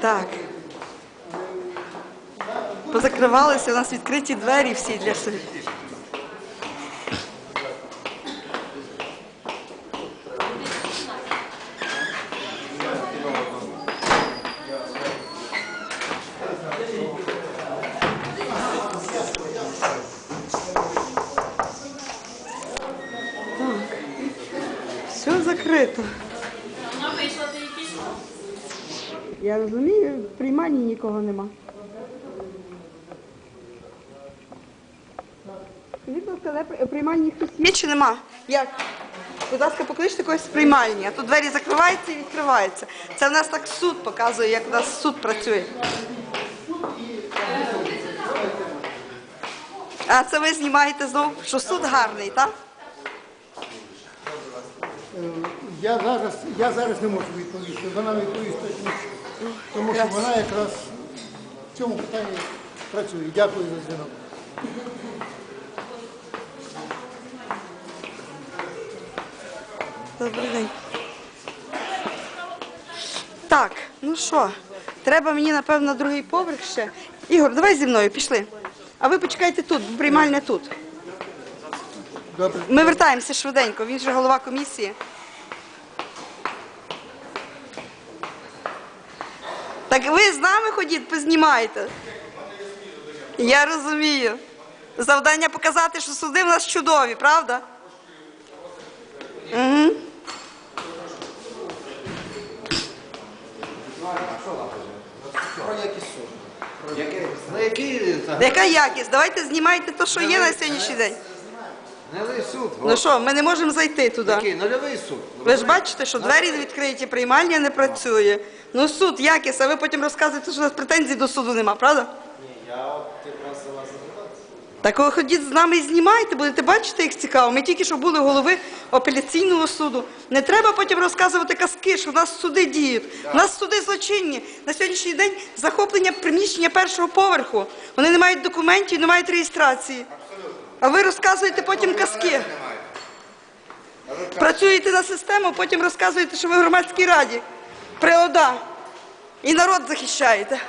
Так. Позакривалися, у нас відкриті двері всі для. Так. Все закрито. Вона вийшла, ти і пішла. Я розумію, в прийманні нікого нема. Скажіть, приймальні хтось є чи нема? Як? Будь ласка, покличте когось з приймальні, а тут двері закриваються і відкриваються. Це в нас так суд показує, як у нас суд працює. А це ви знімаєте знову, що суд гарний, так? Я зараз, я зараз не можу відповісти. Вона відповість точніше. Тому що вона якраз в цьому питанні працює. Дякую за дзвінок. Добрий день. Так, ну що, треба мені, напевно, другий поверх ще. Ігор, давай зі мною, пішли. А ви почекайте тут, приймальня тут. Добре. Ми вертаємося швиденько, він же голова комісії. Так ви з нами ходіть, познімайте. Я розумію. Завдання показати, що суди в нас чудові, правда? Угу. Яка якість? Давайте знімайте те, що є на сьогоднішній день. Нульовий суд? Ну що, ми не можемо зайти туди. Який нульовий суд? Ви ж бачите, що двері відкриті, приймальня не працює. Ну суд, якість, а ви потім розказуєте, що у нас претензій до суду нема, правда? Ні, я от якраз за вас Так ви ходіть з нами і знімайте, будете бачити, як цікаво. Ми тільки що були голови апеляційного суду. Не треба потім розказувати казки, що в нас суди діють. У нас суди злочинні. На сьогоднішній день захоплення приміщення першого поверху. Вони не мають документів, не мають реєстрації. А ви розказуєте потім казки. Працюєте на систему, потім розказуєте, що ви в громадській раді. При ОДА. І народ захищаєте.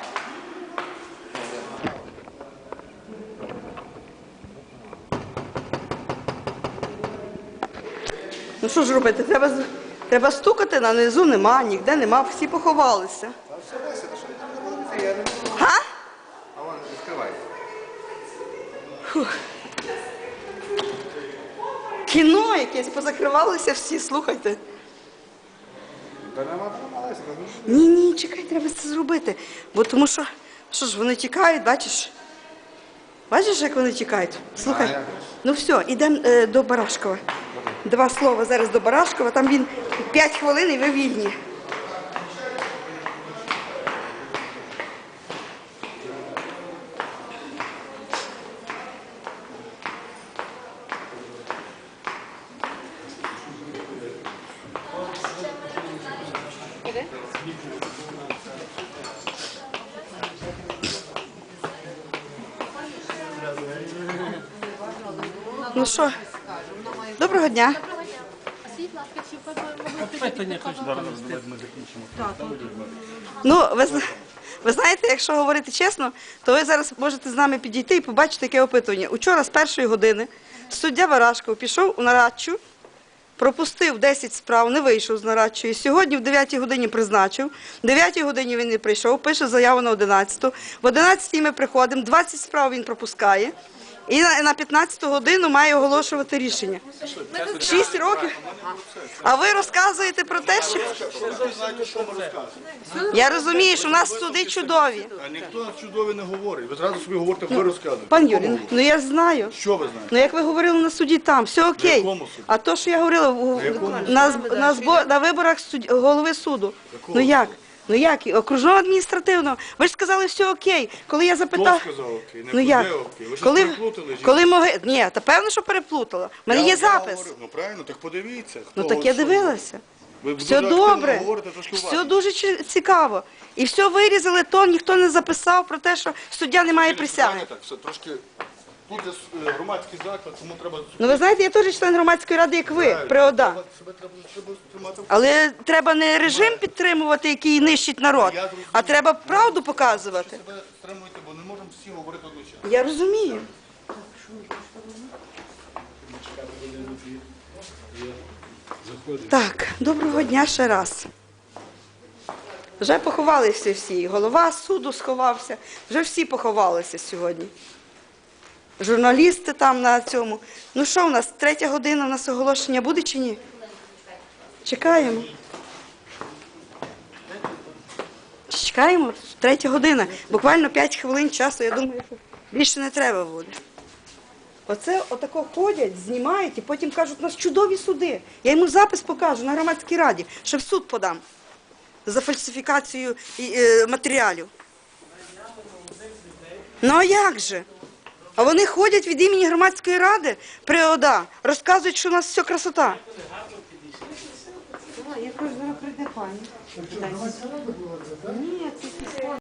Ну що ж робити? Треба, треба стукати на низу, нема, ніде нема, всі поховалися. Га? А вон відкривай. Кіно якесь, позакривалися всі, слухайте. Ні, ні, чекай, треба це зробити. Бо тому що, що ж, вони тікають, бачиш? Бачиш, як вони тікають? Слухай. Ну все, йдемо е, до Барашкова. Два слова зараз до Барашкова, там він 5 хвилин і ви вільні. Ну що, доброго дня. Ну, ви, ви знаєте, якщо говорити чесно, то ви зараз можете з нами підійти і побачити яке опитування. Учора з першої години суддя Барашков пішов у нарадчу, пропустив 10 справ, не вийшов з нарадчої. Сьогодні в 9 годині призначив. В 9 годині він не прийшов, пише заяву на 11. В 11 ми приходимо, 20 справ він пропускає. І на, на 15 годину має оголошувати рішення. Шість років. А ви розказуєте про те, що я розумію, що у нас суди чудові. А ніхто нас чудові не говорить. Ви зразу собі говорите, хто розказує. Пан Юрій, ну я ж знаю. Що ви знаєте? Ну як ви говорили на суді там, все окей. якому суді? А то, що я говорила на, на, збо- на виборах суд, голови суду. Ну як? Ну як? Окружного адміністративного. Ви ж сказали, все окей. Коли я запитав. Хто сказав окей? Не Ну як? окей. Ви щось Коли, переплутали, коли моги... Ні, та певно, що переплутала. У мене Я- є я запис. говорю. Ну правильно, так подивіться. Ну так я що. дивилася. Ви Все дуже активно добре, говорите, трошки все уважно. дуже чи- цікаво. І все вирізали, то ніхто не записав про те, що суддя не має присяги. Так, все, трошки Тут є е, громадський заклад, тому треба Ну ви знаєте, я теж член громадської ради, як ви, при ОДА. себе треба, треба тримати. Але треба не режим підтримувати, який нищить народ, а треба правду показувати. Себе стримуйте, бо не можемо всі говорити одночасно. Я розумію. Так, доброго дня ще раз. Вже поховалися всі. І Голова суду сховався. Вже всі поховалися сьогодні. Журналісти там на цьому. Ну що у нас, третя година, у нас оголошення буде чи ні? Чекаємо. Чекаємо, третя година. Буквально 5 хвилин часу, я думаю, що більше не треба буде. Оце отако ходять, знімають і потім кажуть, у нас чудові суди. Я йому запис покажу на громадській раді, що в суд подам за фальсифікацію е, матеріалів. Ну а як же? А вони ходять від імені громадської ради при ОДА, розказують, що у нас все красота. Я кажу, зараз прийде пані. Ні,